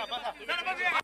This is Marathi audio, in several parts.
Ah, bah là. Non, non, non, non.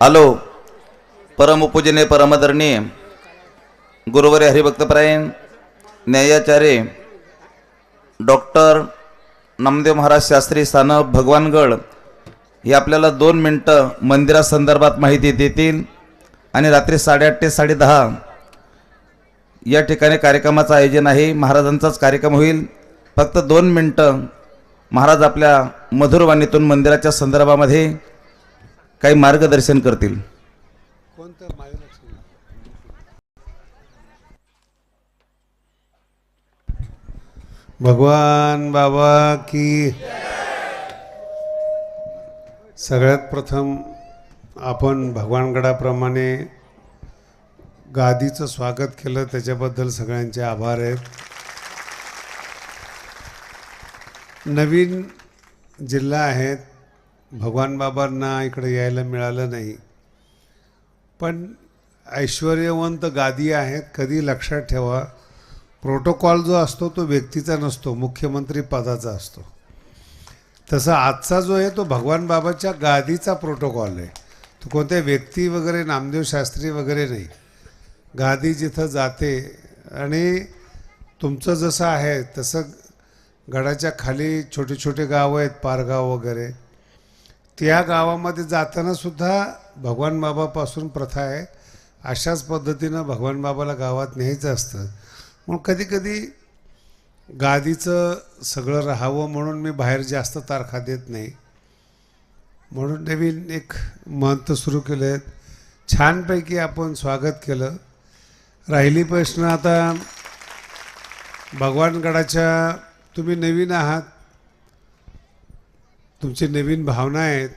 Hello परमपूजने परमदर्णी गुरुवारी हरिभक्तपरायण न्यायाचार्य डॉक्टर नामदेव महाराज शास्त्री स्थानक भगवानगड हे आपल्याला दोन मिनटं मंदिरासंदर्भात माहिती देतील आणि रात्री साडेआठ ते साडेदहा या ठिकाणी कार्यक्रमाचं आयोजन आहे. महाराजांचाच कार्यक्रम होईल. फक्त दोन मिनटं महाराज आपल्या मधुरवाणीतून मंदिराच्या संदर्भामध्ये काही मार्गदर्शन करतील. भगवान बाबा की सगळ्यात प्रथम आपण भगवानगडाप्रमाणे गादीचं स्वागत केलं त्याच्याबद्दल सगळ्यांचे आभार आहेत नवीन जिल्हा आहेत भगवान बाबांना इकडे यायला मिळालं नाही. पण ऐश्वर्यवंत गादी आहेत कधी लक्षात ठेवा प्रोटोकॉल जो असतो तो व्यक्तीचा नसतो मुख्यमंत्री पदाचा असतो. तसं आजचा जो आहे तो भगवान बाबाच्या गादीचा प्रोटोकॉल आहे. तो कोणत्या व्यक्ती वगैरे नामदेव शास्त्री वगैरे नाही. गादी जिथं जाते आणि तुमचं जसं आहे तसं गडाच्या खाली छोटे छोटे गाव आहेत पारगाव वगैरे. त्या गावामध्ये जाताना सुद्धा भगवान बाबापासून प्रथा आहे. अशाच पद्धतीनं भगवान बाबाला गावात न्यायचं असतं. म्हणून कधीकधी गादीचं सगळं राहावं म्हणून मी बाहेर जास्त तारखा देत नाही. म्हणून नवीन एक मंत सुरू केले आहेत छानपैकी आपण स्वागत केलं. राहिली प्रश्न आता. भगवानगडाच्या तुम्ही नवीन आहात. तुमची नवीन भावना आहेत.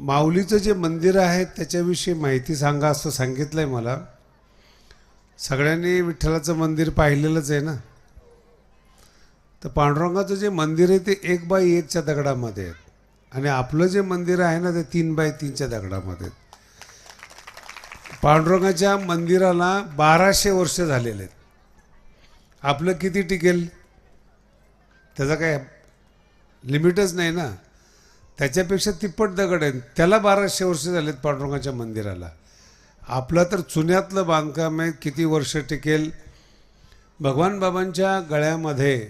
माऊलीचं जे मंदिर आहे त्याच्याविषयी माहिती सांगा असं सांगितलं आहे मला. सगळ्यांनी विठ्ठलाचं मंदिर पाहिलेलंच आहे ना? तर पांडुरंगाचं जे मंदिर आहे ते एक बाय एकच्या दगडामध्ये आहे आणि आपलं जे मंदिर आहे ना ते तीन बाय तीनच्या दगडामध्ये पांडुरंगाच्या मंदिराला बाराशे वर्ष झालेले आहेत. आपलं किती टिकेल? त्याचा काय लिमिटच नाही ना. त्याच्यापेक्षा तिप्पट दगड आहे त्याला बाराशे वर्ष झालेत पांडुरंगाच्या मंदिराला. आपलं तर चुन्यातलं बांधकाम आहे किती वर्ष टिकेल? भगवान बाबांच्या गळ्यामध्ये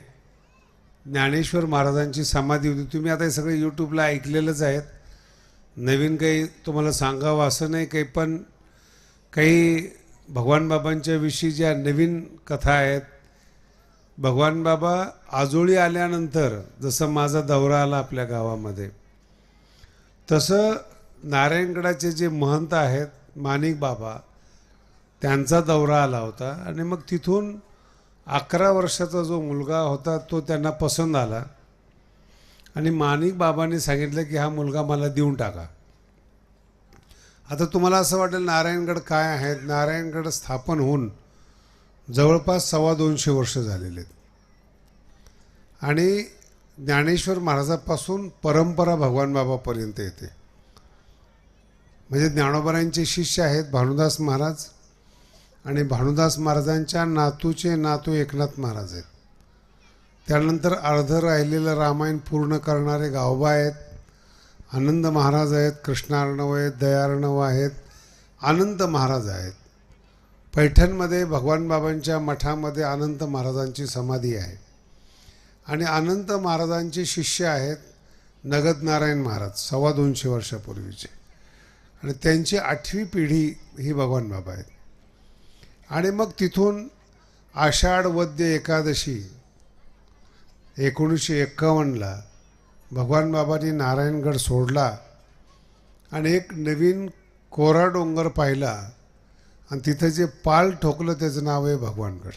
ज्ञानेश्वर महाराजांची समाधी होती. तुम्ही आता हे सगळे यूट्यूबला ऐकलेलंच आहेत. नवीन काही तुम्हाला सांगावं असं नाही काही पण काही भगवान बाबांच्याविषयी ज्या नवीन कथा आहेत भगवान बाबा आजोळी आल्यानंतर जसं माझा दौरा आला आपल्या गावामध्ये तसं नारायणगडाचे जे महंत आहेत माणिक बाबा त्यांचा दौरा आला होता. आणि मग तिथून अकरा वर्षाचा जो मुलगा होता तो त्यांना पसंत आला. आणि माणिक बाबांनी सांगितलं की हा मुलगा मला देऊन टाका. आता तुम्हाला असं वाटेल नारायणगड काय आहेत? नारायणगड स्थापन होऊन जवळपास सव्वा दोनशे वर्ष झालेले आहेत. आणि ज्ञानेश्वर महाराजापासून परंपरा भगवान बाबापर्यंत येते. म्हणजे ज्ञानोबरांचे शिष्य आहेत भानुदास महाराज आणि भानुदास महाराजांच्या नातूचे नातू एकनाथ महाराज आहेत. त्यानंतर अर्ध राहिलेलं रामायण पूर्ण करणारे गावबा आहेत. आनंद महाराज आहेत कृष्णार्णव आहेत दयार्णव आहेत आनंद महाराज आहेत. पैठणमध्ये भगवान बाबांच्या मठामध्ये अनंत महाराजांची समाधी आहे. आणि अनंत महाराजांचे शिष्य आहेत नगद नारायण महाराज सव्वा दोनशे वर्षापूर्वीचे. आणि त्यांची आठवी पिढी ही भगवान बाबा आहेत. आणि मग तिथून आषाढ वद्य एकादशी एकोणीसशे एक्कावन्नला भगवान बाबांनी नारायणगड सोडला आणि एक नवीन कोरा डोंगर पाहिला. आणि तिथं जे पाल ठोकलं त्याचं नाव आहे भगवानगड.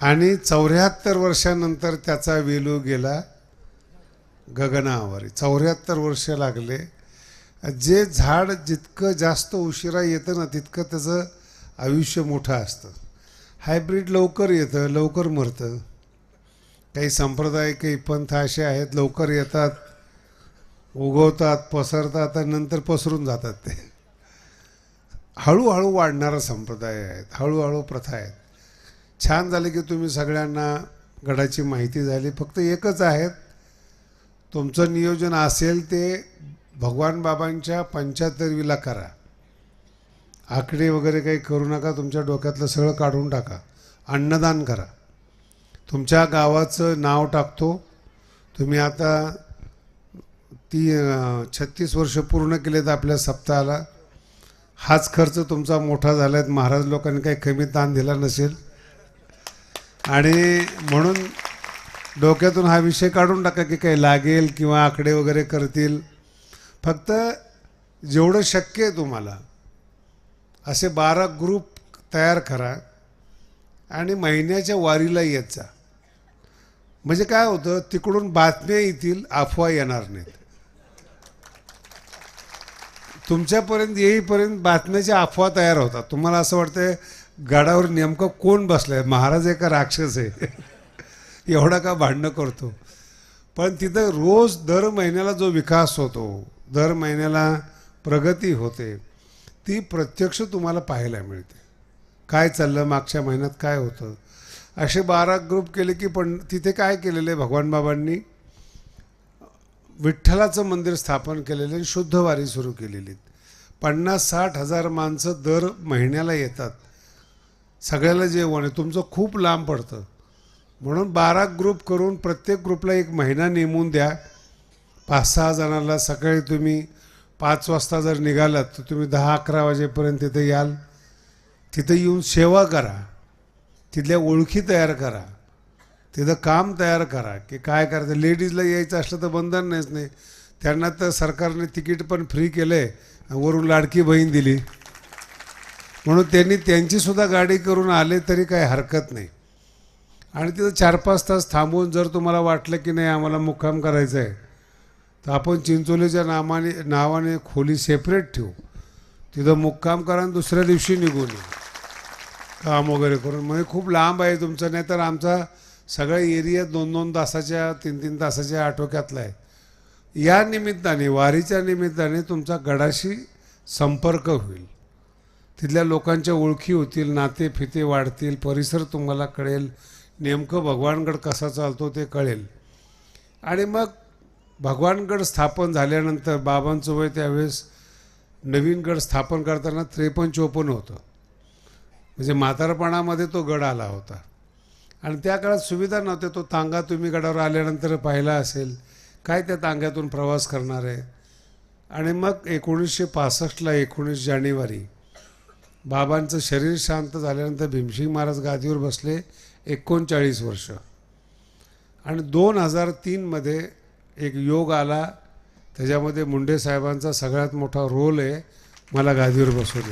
आणि चौऱ्याहत्तर वर्षानंतर त्याचा वेलू गेला गगनावर. चौऱ्याहत्तर वर्ष लागले. जे झाड जितकं जास्त उशिरा येतं ना तितकं त्याचं आयुष्य मोठं असतं. हायब्रीड लवकर येतं लवकर मरतं. काही संप्रदाय काही पंथ असे आहेत लवकर येतात. उगवतात पसरतात आणि नंतर पसरून जातात ते. हळूहळू वाढणारा संप्रदाय आहेत हळूहळू प्रथा आहेत. छान झाले की तुम्ही सगळ्यांना गडाची माहिती झाली. फक्त एकच आहेत तुमचं नियोजन असेल ते भगवान बाबांच्या पंच्याहत्तरवीला करा. आकडे वगैरे काही करू नका तुमच्या डोक्यातलं सगळं काढून टाका. अन्नदान करा. तुमच्या गावाचं नाव टाकतो. तुम्ही आता ती छत्तीस वर्ष पूर्ण केलेत आपल्या सप्ताहाला. हाच खर्च तुमचा मोठा झाला आहे महाराज लोकांनी काही कमी ताण दिला नसेल. आणि म्हणून डोक्यातून हा विषय काढून टाका की काही लागेल किंवा आकडे वगैरे करतील. फक्त जेवढं शक्य आहे तुम्हाला असे बारा ग्रुप तयार करा आणि महिन्याच्या वारीला येत जा. म्हणजे काय होतं तिकडून बातम्या येतील अफवा येणार नाहीत. तुमच्यापर्यंत येईपर्यंत बातम्याच्या अफवा तयार होतात. तुम्हाला असं वाटतंय गडावर नेमकं कोण बसलंय? महाराज आहे का राक्षस आहे? एवढा का भांडणं करतो? पण तिथं रोज दर महिन्याला जो विकास होतो दर महिन्याला प्रगती होते ती प्रत्यक्ष तुम्हाला पाहायला मिळते. काय चाललं मागच्या महिन्यात? काय होतं? असे बारा ग्रुप केले की पण तिथे काय केलेलं आहे भगवान बाबांनी? विठ्ठलाचं मंदिर स्थापन केलेलं आणि शुद्ध वारी सुरू केलेली पन्नास साठ हजार माणसं दर महिन्याला येतात. सगळ्याला जेवण आहे. तुमचं खूप लांब पडतं. म्हणून बारा ग्रुप करून प्रत्येक ग्रुपला एक महिना नेमून द्या. पाच सहा जणांना सकाळी तुम्ही पाच वाजता जर निघालात तर तुम्ही दहा अकरा वाजेपर्यंत तिथे याल. तिथं येऊन सेवा करा. तिथल्या ओळखी तयार करा. तिथं काम तयार करा की काय करायचं? लेडीजला यायचं असलं तर बंधन नाहीच नाही. त्यांना तर सरकारने तिकीट पण फ्री केलं आहे वरून लाडकी बहीण दिली. म्हणून त्यांनी त्यांचीसुद्धा गाडी करून आले तरी काही हरकत नाही. आणि तिथं चार पाच तास थांबून जर तुम्हाला वाटलं की नाही आम्हाला मुक्काम करायचं आहे तर आपण चिंचोलीच्या नामाने नावाने खोली सेपरेट ठेवू. तिथं मुक्काम करा आणि दुसऱ्या दिवशी निघून येऊ काम वगैरे करून. म्हणजे खूप लांब आहे तुमचं नाही तर आमचा सगळ्या एरिया दोन दोन तासाच्या तीन तीन तासाच्या आटोक्यातला आहे. या निमित्ताने वारीच्या निमित्ताने तुमचा गडाशी संपर्क होईल. तिथल्या लोकांच्या ओळखी होतील नाते फिते वाढतील परिसर तुम्हाला कळेल नेमकं भगवानगड कसा चालतो ते कळेल. आणि मग भगवानगड स्थापन झाल्यानंतर बाबांचं वय त्यावेळेस नवीन गड स्थापन करताना त्रेपन्न चोपन्न होतं. म्हणजे म्हातारपणामध्ये तो गड आला होता. आणि त्या काळात सुविधा नव्हत्या. तो तांगा तुम्ही गडावर आल्यानंतर पाहिला असेल काय त्या तांग्यातून प्रवास करणार आहे? आणि मग एकोणीसशे पासष्टला एकोणीस जानेवारी बाबांचं शरीर शांत झाल्यानंतर भीमसिंग महाराज गादीवर बसले एकोणचाळीस वर्ष. आणि दोन हजार तीनमध्ये एक योग आला त्याच्यामध्ये मुंडे साहेबांचा सगळ्यात मोठा रोल आहे मला गादीवर बसवून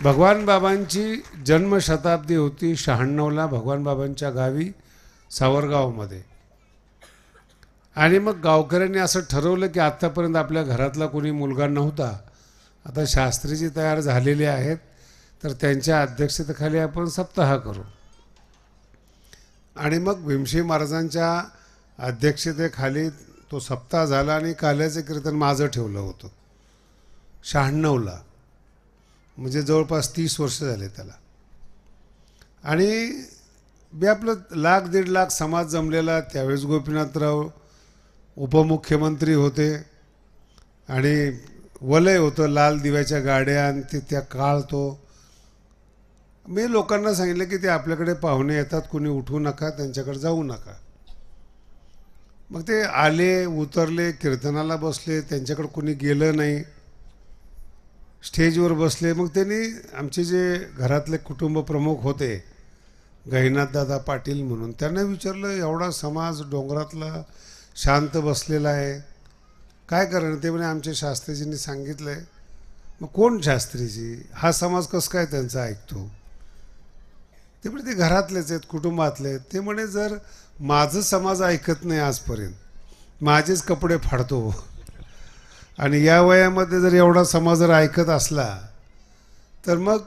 भगवान बाबांची जन्मशताब्दी होती शहाण्णवला भगवान बाबांच्या गावी सावरगावमध्ये. आणि मग गावकऱ्यांनी असं ठरवलं की आत्तापर्यंत आपल्या घरातला कोणी मुलगा नव्हता. आता शास्त्रीजी तयार झालेले आहेत तर त्यांच्या अध्यक्षतेखाली आपण सप्ताह करू. आणि मग भीमशी महाराजांच्या अध्यक्षतेखाली तो सप्ताह झाला आणि काल्याचं कीर्तन माझं ठेवलं होतं. शहाण्णवला. म्हणजे जवळपास तीस वर्ष झाले त्याला. आणि बी आपलं लाख दीड लाख समाज जमलेला त्यावेळेस गोपीनाथराव उपमुख्यमंत्री होते. आणि वलय होतं लाल दिव्याच्या गाड्या आणि ते त्या काळ तो. मी लोकांना सांगितलं की ते आपल्याकडे पाहुणे येतात कुणी उठू नका त्यांच्याकडे जाऊ नका. मग ते आले उतरले कीर्तनाला बसले त्यांच्याकडे कुणी गेलं नाही. स्टेजवर बसले. मग त्यांनी आमचे जे घरातले कुटुंब प्रमुख होते गहिनाथदादा पाटील म्हणून त्यांना विचारलं एवढा समाज डोंगरातला शांत बसलेला आहे. काय करणार? ते म्हणे आमच्या शास्त्रीजींनी सांगितलं आहे मग कोण शास्त्रीजी? हा समाज कसं काय त्यांचा ऐकतो? ते म्हणे ते घरातलेच आहेत कुटुंबातले आहेत. ते म्हणे जर माझं समाज ऐकत नाही आजपर्यंत माझेच कपडे फाडतो. आणि या वयामध्ये जर एवढा समाज जर ऐकत असला तर मग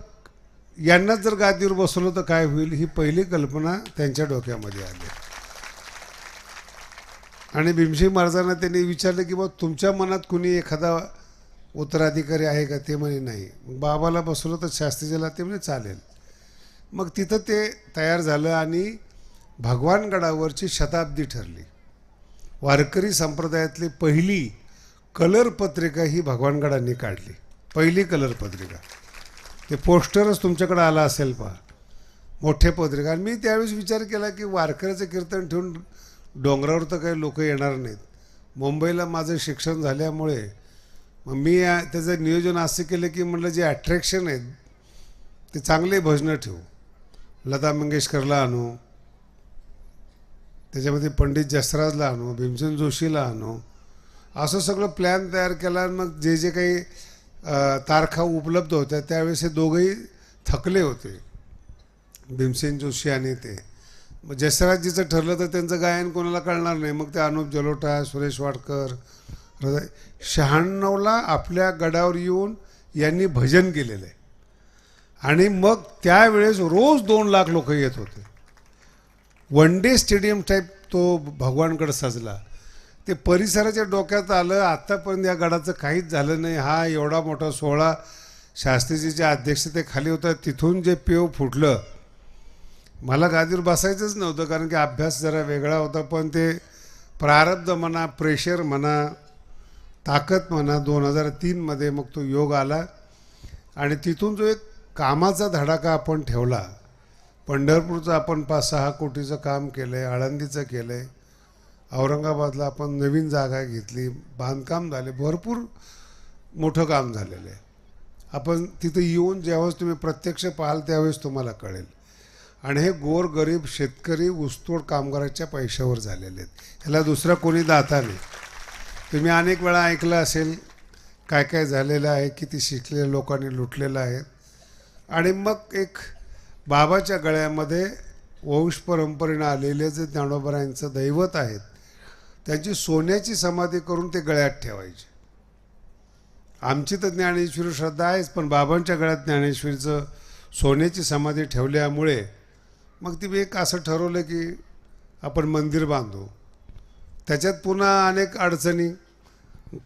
यांनाच जर गादीवर बसवलं तर काय होईल? ही पहिली कल्पना त्यांच्या डोक्यामध्ये आली. आणि भीमसिंग महाराजांना त्यांनी विचारलं की बा तुमच्या मनात कुणी एखादा उत्तराधिकारी आहे का? ते म्हणे नाही. मग बाबाला बसवलं तर शास्त्रीजीला ते म्हणे चालेल. मग तिथं ते तयार झालं आणि भगवानगडावरची शताब्दी ठरली. वारकरी संप्रदायातली पहिली कलर पत्रिका ही भगवानगडांनी काढली. पहिली कलर पत्रिका. ते पोस्टरच तुमच्याकडे आला असेल पहा. मोठे पत्रिका. आणि मी त्यावेळेस विचार केला की वारकऱ्याचं कीर्तन ठेवून डोंगरावर तर काही लोक येणार नाहीत. मुंबईला माझं शिक्षण झाल्यामुळे मग मी त्याचं नियोजन असं केलं की म्हटलं जे अट्रॅक्शन आहेत ते चांगले भजनं ठेवू. लता मंगेशकरला आणू. त्याच्यामध्ये पंडित जसराजला आणू भीमसेन जोशीला आणू. असं सगळं प्लॅन तयार केला आणि मग जे जे काही तारखा उपलब्ध होत्या त्यावेळेस हे दोघंही थकले होते. भीमसेन जोशी आणि ते. मग जसराजजीचं ठरलं तर त्यांचं गायन कोणाला कळणार नाही. मग ते अनुप जलोटा सुरेश वाडकर हृदय शहाण्णवला आपल्या गडावर येऊन यांनी भजन केलेलं आहे. आणि मग त्यावेळेस रोज दोन लाख लोक येत होते. वन डे स्टेडियम टाईप तो भगवानकडे सजला. ते परिसराच्या डोक्यात आलं आत्तापर्यंत या गडाचं काहीच झालं नाही. हा एवढा मोठा सोहळा शास्त्रीजीच्या अध्यक्षतेखाली होता. तिथून जे पेव फुटलं मला गादीवर बसायचंच नव्हतं कारण की अभ्यास जरा वेगळा होता. पण ते प्रारब्ध म्हणा प्रेशर म्हणा ताकद म्हणा दोन हजार तीनमध्ये मग तो योग आला. आणि तिथून जो एक कामाचा धडाका आपण ठेवला पंढरपूरचं आपण पाच सहा कोटीचं काम केलं आहे आळंदीचं केलं आहे औरंगाबादला आपण नवीन जागा घेतली बांधकाम झाले भरपूर मोठं काम झालेलं आहे. आपण तिथं येऊन ज्यावेळेस तुम्ही प्रत्यक्ष पाहाल त्यावेळेस तुम्हाला कळेल. आणि हे गोर गरीब शेतकरी ऊसतोड कामगाराच्या पैशावर झालेले आहेत. ह्याला दुसरा कोणी दाता नाही. तुम्ही अनेक वेळा ऐकलं असेल काय काय झालेलं आहे किती शिकलेल्या लोकांनी लुटलेलं आहे. आणि मग एक बाबाच्या गळ्यामध्ये वंश परंपरेनं आलेले जे ज्ञानोबरायांचं दैवत आहेत त्यांची सोन्याची समाधी करून ते गळ्यात ठेवायचे. आमची तर ज्ञानेश्वरी श्रद्धा आहेच पण बाबांच्या गळ्यात ज्ञानेश्वरीचं सोन्याची समाधी ठेवल्यामुळे मग ती एक असं ठरवलं की आपण मंदिर बांधू. त्याच्यात पुन्हा अनेक अडचणी.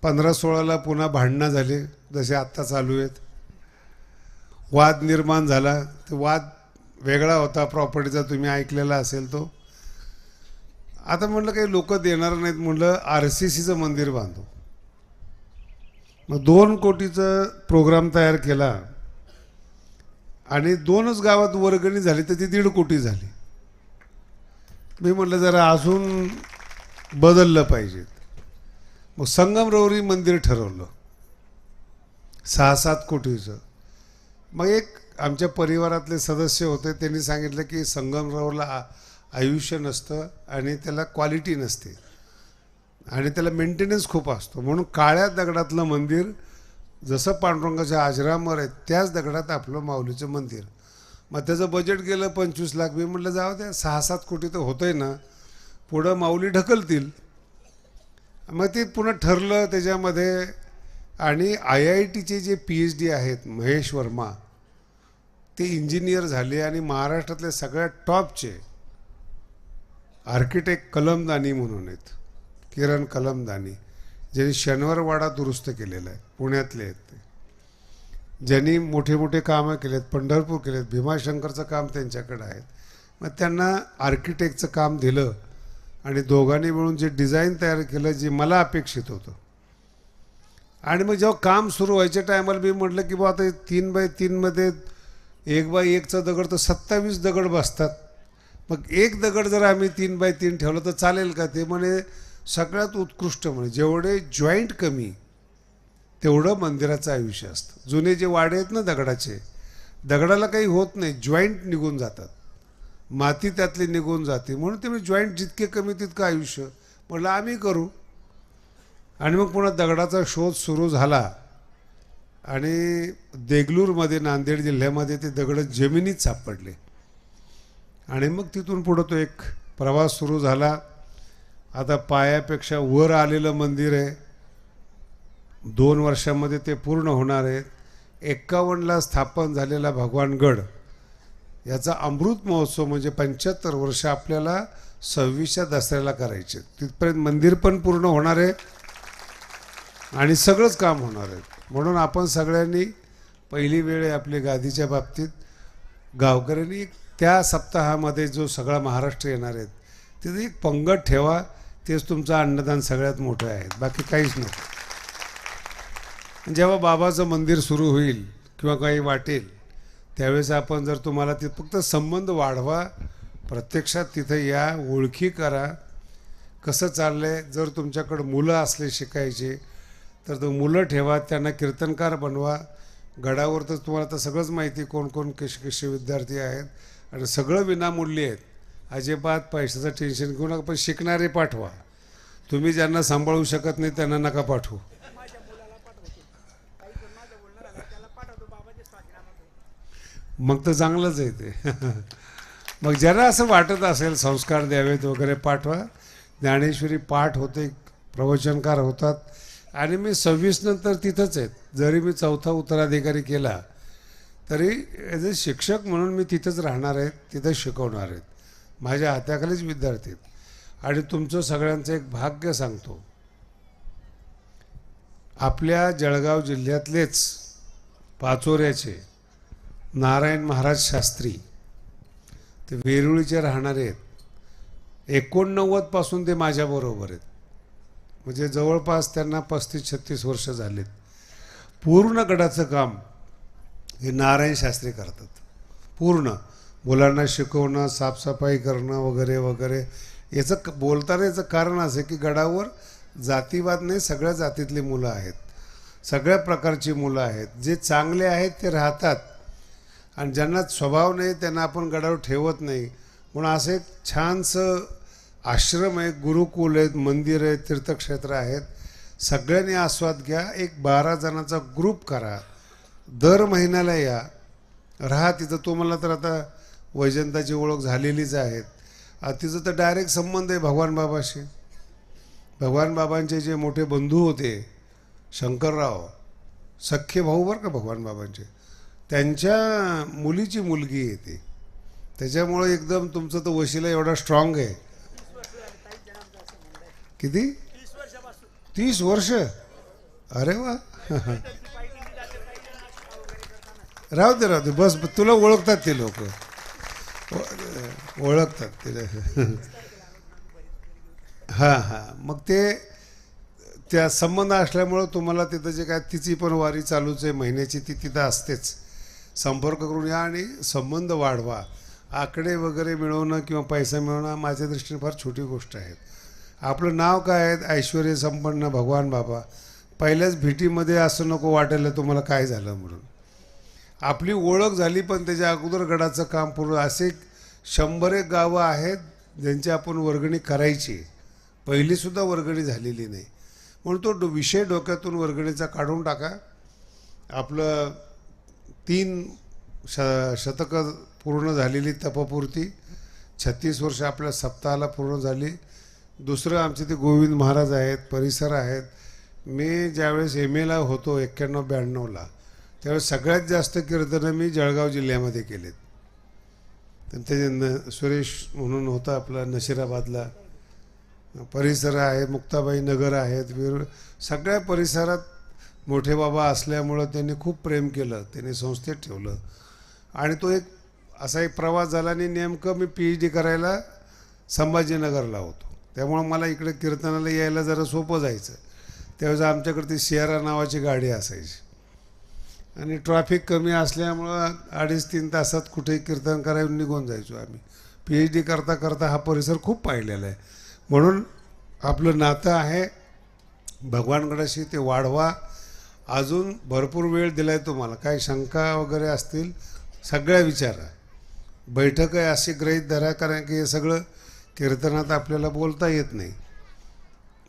पंधरा सोळाला पुन्हा भांडणं झाली जसे आत्ता चालू आहेत. वाद निर्माण झाला. ते वाद वेगळा होता प्रॉपर्टीचा तुम्ही ऐकलेला असेल तो. आता म्हटलं काही लोक देणार नाहीत म्हटलं आर सी सीचं मंदिर बांधू. मग दोन कोटीचं प्रोग्राम तयार केला आणि दोनच गावात वर्गणी झाली तर ती दीड कोटी झाली. मी म्हटलं जरा अजून बदललं पाहिजे. मग संगमरवरी मंदिर ठरवलं. सहा सात कोटीचं. मग एक आमच्या परिवारातले सदस्य होते त्यांनी सांगितलं की संगमरवरला आयुष्य नसतं आणि त्याला क्वालिटी नसते. आणि त्याला मेंटेनन्स खूप असतो. म्हणून काळ्या दगडातलं मंदिर जसं पांडुरंगाच्या आश्रमावर आहे त्याच दगडात आपलं माऊलीचं मंदिर. मग त्याचं बजेट गेलं पंचवीस लाख मी म्हटलं जाऊ द्या सहा सात कोटी तर होतंय ना. पुढं माऊली ढकलतील. मग ते पुन्हा ठरलं त्याच्यामध्ये. आणि आय आय टीचे जे पी एच डी आहेत महेश वर्मा ते इंजिनियर झाले आणि महाराष्ट्रातले सगळ्यात टॉपचे आर्किटेक्ट कलमदानी म्हणून आहेत. किरण कलमदानी ज्यांनी शनिवारवाडा दुरुस्त केलेला आहे पुण्यातले आहेत ते. ज्यांनी मोठे मोठे कामं केलेत पंढरपूर केलेत भीमाशंकरचं काम त्यांच्याकडे आहेत मग त्यांना आर्किटेक्टचं काम दिलं आणि दोघांनी मिळून जे डिझाईन तयार केलं जे मला अपेक्षित होतं. आणि मग जेव्हा काम सुरू व्हायच्या टायमाला मी म्हटलं की बा आता तीन बाय तीनमध्ये एक बाय एकचा दगड तर सत्तावीस दगड बसतात. मग एक दगड जर आम्ही तीन बाय तीन ठेवलं तर चालेल का? ते म्हणे सगळ्यात उत्कृष्ट म्हणे जेवढे जॉईंट कमी तेवढं मंदिराचं आयुष्य असतं. जुने जे वाडे आहेत ना दगडाचे दगडाला काही होत नाही जॉईंट निघून जातात. माती त्यातली निघून जाते म्हणून ते जॉईंट जितके कमी तितकं आयुष्य. म्हटलं आम्ही करू. आणि मग पुन्हा दगडाचा शोध सुरू झाला. आणि देगलूरमध्ये नांदेड जिल्ह्यामध्ये ते दगड जमिनीत सापडले. आणि मग तिथून पुढं तो एक प्रवास सुरू झाला. आता पायापेक्षा वर आलेलं मंदिर आहे. दोन वर्षामध्ये ते पूर्ण होणार आहे. एक्कावन्नला स्थापन झालेला भगवानगड याचा अमृत महोत्सव म्हणजे पंच्याहत्तर वर्ष आपल्याला सव्वीसच्या दसऱ्याला करायचे. तिथपर्यंत मंदिर पण पूर्ण होणार आहे आणि सगळंच काम होणार आहे. म्हणून आपण सगळ्यांनी पहिली वेळ आहे आपली गादीच्या बाबतीत. गावकऱ्यांनी त्या सप्ताहामध्ये जो सगळा महाराष्ट्र येणार आहेत तिथे एक पंगत ठेवा तेच तुमचं अन्नदान सगळ्यात मोठं आहे. बाकी काहीच नाही. जेव्हा बाबाचं मंदिर सुरू होईल किंवा काही वाटेल त्यावेळेस आपण जर तुम्हाला ते फक्त संबंध वाढवा प्रत्यक्षात तिथे या ओळखी करा. कसं चाललंय? जर तुमच्याकडं मुलं असले शिकायचे तर तो मुलं ठेवा त्यांना कीर्तनकार बनवा. गडावर तर तुम्हाला तर सगळंच माहिती कोण कोण कसे कसे विद्यार्थी आहेत. आणि सगळं विनामूल्य आहेत. अजिबात पैशाचं टेन्शन घेऊ नका पण शिकणारे पाठवा. तुम्ही ज्यांना सांभाळू शकत नाही त्यांना नका पाठवू. मग तर चांगलंच आहे ते. मग ज्यांना असं वाटत असेल संस्कार द्यावेत वगैरे पाठवा. ज्ञानेश्वरी पाठ होते प्रवचनकार होतात. आणि मी सव्वीस नंतर तिथंच आहेत. जरी मी चौथा उत्तराधिकारी केला तरी ॲज अ शिक्षक म्हणून मी तिथंच राहणार आहेत तिथंच शिकवणार आहेत माझ्या हाताखालीच विद्यार्थी आहेत. आणि तुमचं सगळ्यांचं एक भाग्य सांगतो. आपल्या जळगाव जिल्ह्यातलेच पाचोऱ्याचे नारायण महाराज शास्त्री ते वेरुळीचे राहणारे आहेत. एकोणनव्वदपासून ते माझ्याबरोबर आहेत. म्हणजे जवळपास त्यांना पस्तीस छत्तीस वर्ष झालेत. पूर्ण गडाचं काम हे नारायण शास्त्री करतात. पूर्ण मुलांना शिकवणं साफसफाई करणं वगैरे वगैरे. याचं क- बोलताना याचं कारण असं की गडावर जातीवाद नाही सगळ्या जातीतली मुलं आहेत. सगळ्या प्रकारची मुलं आहेत. जे चांगले आहेत ते राहतात. आणि ज्यांना स्वभाव नाही त्यांना आपण गडावर ठेवत नाही. म्हणून असं एक छानसं आश्रम आहे गुरुकुल आहेत मंदिर आहेत तीर्थक्षेत्र आहेत. सगळ्यांनी आस्वाद घ्या. एक बारा जणांचा ग्रुप करा. दर महिन्याला या. राहा तिथं तुम्हाला तर आता वैजंताची ओळख झालेलीच आहेत. तिचं तर डायरेक्ट संबंध आहे भगवान बाबाशी. भगवान बाबांचे जे मोठे बंधू होते शंकरराव सख्खे भाऊ बरं का भगवान बाबांचे. त्यांच्या मुलीची मुलगी आहे ती. त्याच्यामुळं एकदम तुमचं तर वशिला एवढा स्ट्रॉंग आहे. किती? तीस वर्ष? अरे वा. राहू दे राहू दे. बस तुला ओळखतात ते लोक. ओळखतात ते. हां हां. मग ते त्या संबंध असल्यामुळं तुम्हाला तिथं जे काय तिची पण वारी चालूच आहे. महिन्याची ती तिथं असतेच. संपर्क करून या आणि संबंध वाढवा. आकडे वगैरे मिळवणं किंवा पैसा मिळवणं माझ्या दृष्टीने फार छोटी गोष्ट आहे. आपलं नाव काय आहे? ऐश्वर संपन्न भगवान बाबा. पहिल्याच भेटीमध्ये असं नको वाटायला तुम्हाला काय झालं म्हणून. आपली ओळख झाली पण त्याच्या अगोदर गडाचं काम पूर्ण असे शंभर एक गावं आहेत ज्यांची आपण वर्गणी करायची. पहिलीसुद्धा वर्गणी झालेली नाही. म्हणून तो डो- विषय डोक्यातून वर्गणीचा काढून टाका. आपलं तीन श शतकं पूर्ण झालेली तपपूर्ती. छत्तीस वर्ष आपल्या सप्ताहाला पूर्ण झाली. दुसरं आमचे ते गोविंद महाराज आहेत परिसर आहेत. मी ज्यावेळेस एम एला होतो एक्क्याण्णव ब्याण्णवला त्यावेळेस सगळ्यात जास्त कीर्तनं मी जळगाव जिल्ह्यामध्ये केलेत. तर ते न सुरेश म्हणून होता आपला नशिराबादला. परिसर आहे मुक्ताबाई नगर आहेत वेरूळ सगळ्या परिसरात मोठे बाबा असल्यामुळं त्यांनी खूप प्रेम केलं त्यांनी संस्थेत ठेवलं. आणि तो एक असा एक प्रवास झाला आणि नेमकं मी पी एच डी करायला संभाजीनगरला होतो. त्यामुळं मला इकडे कीर्तनाला यायला जरा सोपं जायचं. त्यावेळेस आमच्याकडे ती सियारा नावाची गाडी असायची. आणि ट्रॅफिक कमी असल्यामुळं अडीच तीन तासात कुठेही कीर्तन करायला निघून जायचो आम्ही. पी एच डी करता करता हा परिसर खूप पाहिलेला आहे. म्हणून आपलं नातं आहे भगवानगडाशी ते वाढवा. अजून भरपूर वेळ दिला आहे तुम्हाला. काही शंका वगैरे असतील सगळ्या विचारा. बैठक आहे अशी गृहीत धरा कारण की हे सगळं कीर्तनात आपल्याला बोलता येत नाही.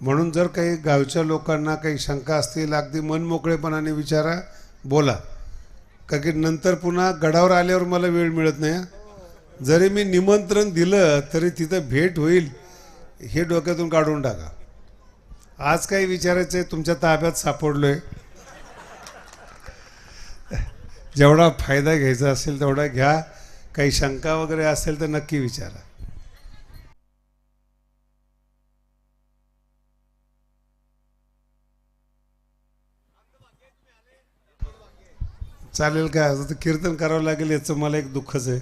म्हणून जर काही गावच्या लोकांना काही शंका असतील अगदी मनमोकळेपणाने विचारा. बोला. का की नंतर पुन्हा गडावर आल्यावर मला वेळ मिळत नाही जरी मी निमंत्रण दिलं तरी तिथं भेट होईल हे डोक्यातून काढून टाका. आज काही विचारायचं आहे तुमच्या ताब्यात सापडलो आहे जेवढा फायदा घ्यायचा असेल तेवढा घ्या. काही शंका वगैरे असेल तर नक्की विचारा. चालेल का? आता कीर्तन करावं लागेल याचं मला एक दुःखच आहे.